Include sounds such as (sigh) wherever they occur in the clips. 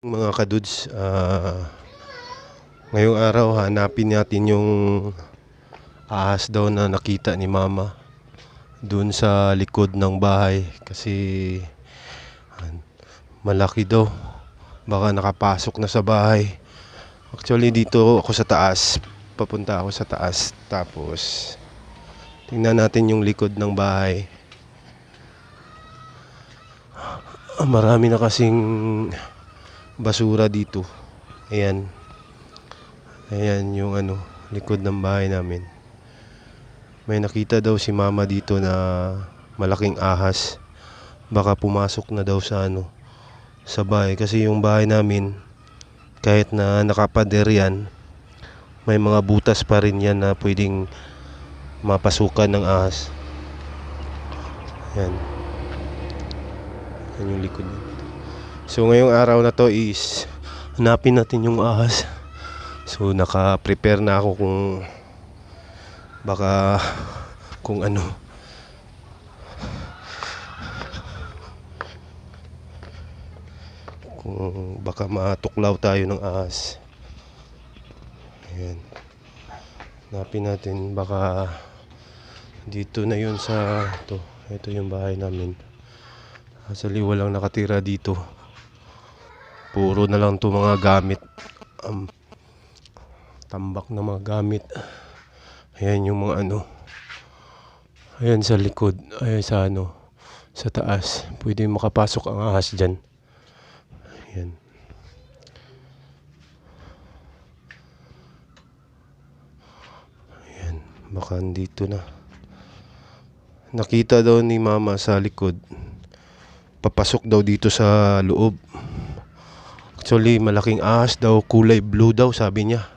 Mga kadudes, ah, ngayong araw hanapin natin yung ahas daw na nakita ni mama dun sa likod ng bahay kasi malaki daw. Baka nakapasok na sa bahay. Actually dito ako sa taas. Papunta ako sa taas. Tapos tingnan natin yung likod ng bahay. Ah, marami na kasing basura dito. Ayan. Ayan yung ano, likod ng bahay namin. May nakita daw si mama dito na malaking ahas. Baka pumasok na daw sa ano, sa bahay. Kasi yung bahay namin, kahit na nakapader yan, may mga butas pa rin yan na pwedeng mapasukan ng ahas. Ayan. Yan yung likod niya. So ngayong araw na to is hanapin natin yung ahas. So naka-prepare na ako kung baka kung ano. Kung baka matuklaw tayo ng ahas. Ayan. Hanapin natin baka dito na yun sa to. Ito yung bahay namin. Actually walang nakatira dito. Puro na lang to mga gamit. Um, tambak na mga gamit. Ayan yung mga ano. Ayan sa likod. Ayan sa ano. Sa taas. Pwede makapasok ang ahas dyan. Ayan. Ayan. Baka dito na. Nakita daw ni mama sa likod. Papasok daw dito sa loob. Actually, malaking ahas daw, kulay blue daw, sabi niya.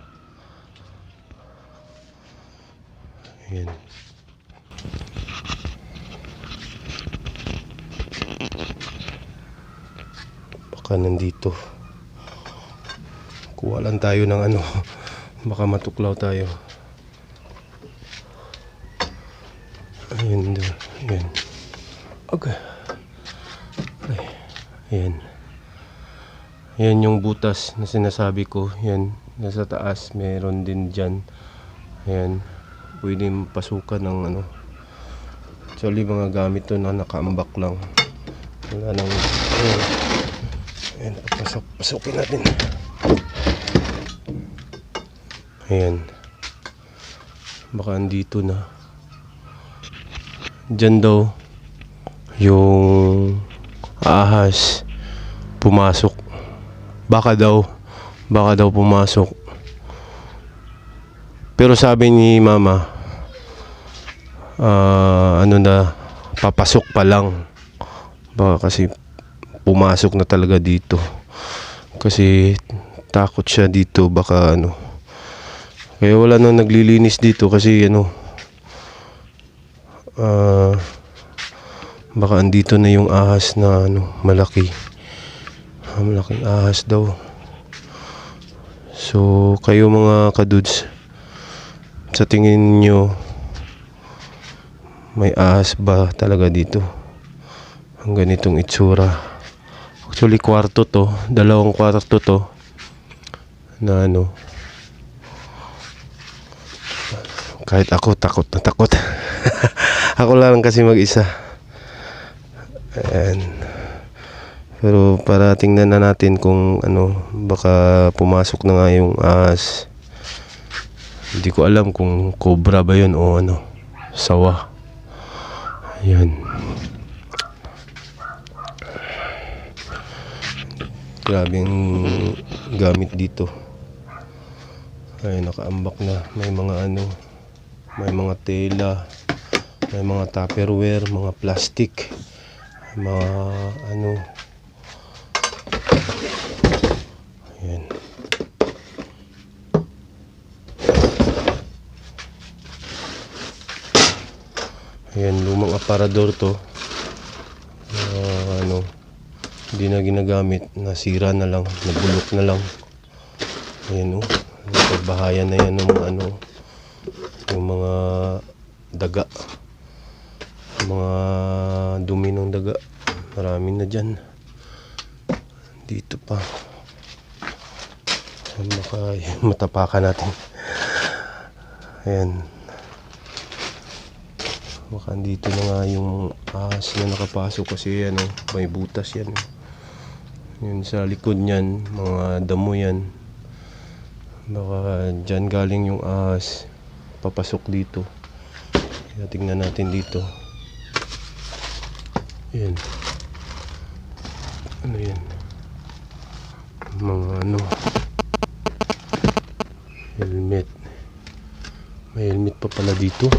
Ayan. Baka nandito. Kuha lang tayo ng ano. (laughs) Baka matuklaw tayo. Ayan. Ayan. Okay. Ay. Ayan. Yan yung butas na sinasabi ko. Yan, nasa taas. Meron din dyan. Ayan. Pwede pasukan ng ano. Actually, mga gamit to na nakaambak lang. Wala nang... Ayan. Ayan, pasok, pasukin natin. Ayan. Baka andito na. Dyan daw yung ahas pumasok. Baka daw, baka daw pumasok. Pero sabi ni mama, ah, ano na, papasok pa lang. Baka kasi pumasok na talaga dito. Kasi takot siya dito, baka ano. Kaya wala nang naglilinis dito kasi ano, ah, baka andito na yung ahas na ano, malaki. Malaking ahas daw. So, kayo mga kadudes, sa tingin nyo, may ahas ba talaga dito? Ang ganitong itsura. Actually, kwarto to. Dalawang kwarto to. Na ano. Kahit ako, takot na takot. (laughs) ako lang kasi mag-isa. Ayan. Pero para tingnan na natin kung ano, baka pumasok na nga yung ahas. Hindi ko alam kung cobra ba yun o ano, sawa. Ayan. Grabing gamit dito. Ay, nakaambak na. May mga ano, may mga tela, may mga tupperware, mga plastic, mga ano, Ayan. Ayan, lumang aparador to. Ah, ano, hindi na ginagamit. Nasira na lang, nabulok na lang. Ayan o. Nagbahayan na yan ng ano, yung mga daga. Mga dumi ng daga. Marami na dyan. Dito pa. Baka matapakan natin. Ayan. Baka dito na nga yung ahas na nakapasok kasi ano, may butas yan. Yun sa likod niyan, mga damo yan. Baka dyan galing yung ahas. Papasok dito. Kaya tingnan natin dito. Yan. Ano yan? Mga ano. Helmet. May helmet pa pala dito.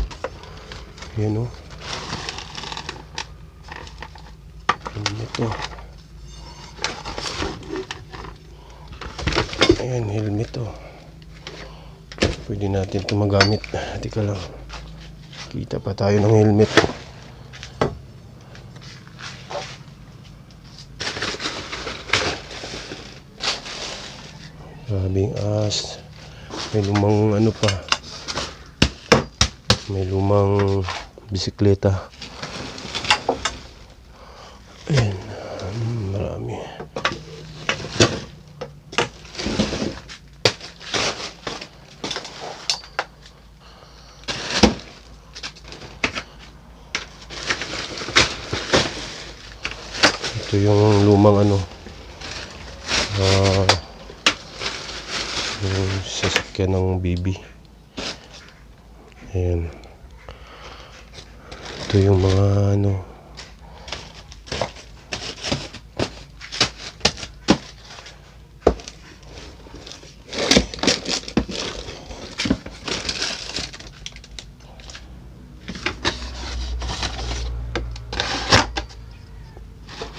Yan o. Helmet o. Ayan, helmet o. Pwede natin ito magamit. Teka lang. Kita pa tayo ng helmet. Grabing as. May lumang ano pa. May lumang bisikleta. Ayan. Hmm, Marami. Ito yung lumang ano. Ah, yung sasakyan ng baby. Ayan. Ito yung mga ano.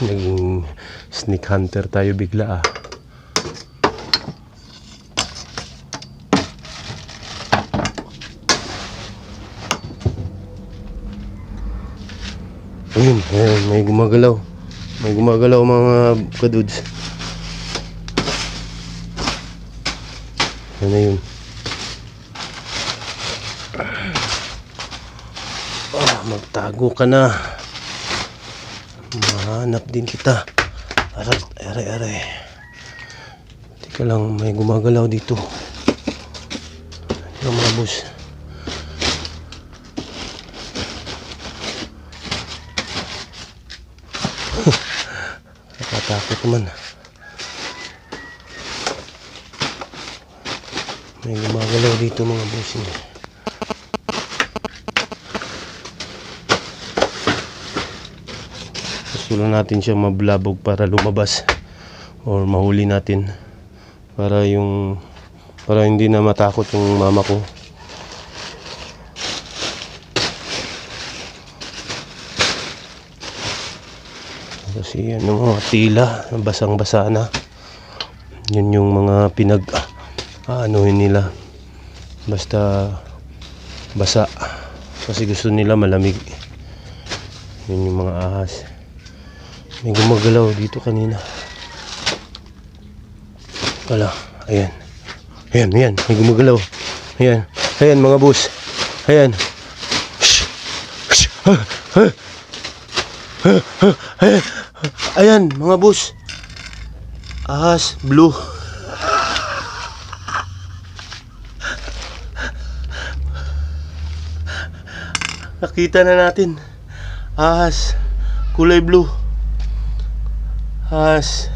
Naging sneak hunter tayo bigla ah. Ayun, ayun, may gumagalaw. May gumagalaw mga kadudes. Yan na yun. Ah, magtago ka na. Mahanap din kita. Aray, aray, aray. Teka lang, may gumagalaw dito. Yung mga boss. Nakatakot naman. May gumagalaw dito mga bossing. Gusto lang natin siya mablabog para lumabas or mahuli natin para yung para hindi na matakot yung mama ko. Kasi ano mga tila, basang-basa na. Yun yung mga pinag aanuhin nila. Basta basa. Kasi gusto nila malamig. Yun yung mga ahas. May gumagalaw dito kanina. Wala. Ayan. Ayan, ayan. May gumagalaw. Ayan. Ayan mga boss. Ayan. Shh. Shh. Ah, ah. Ah, ah. Ayan. Ayan, mga boss. Ahas, blue. Nakita na natin. Ahas, kulay blue. Ahas.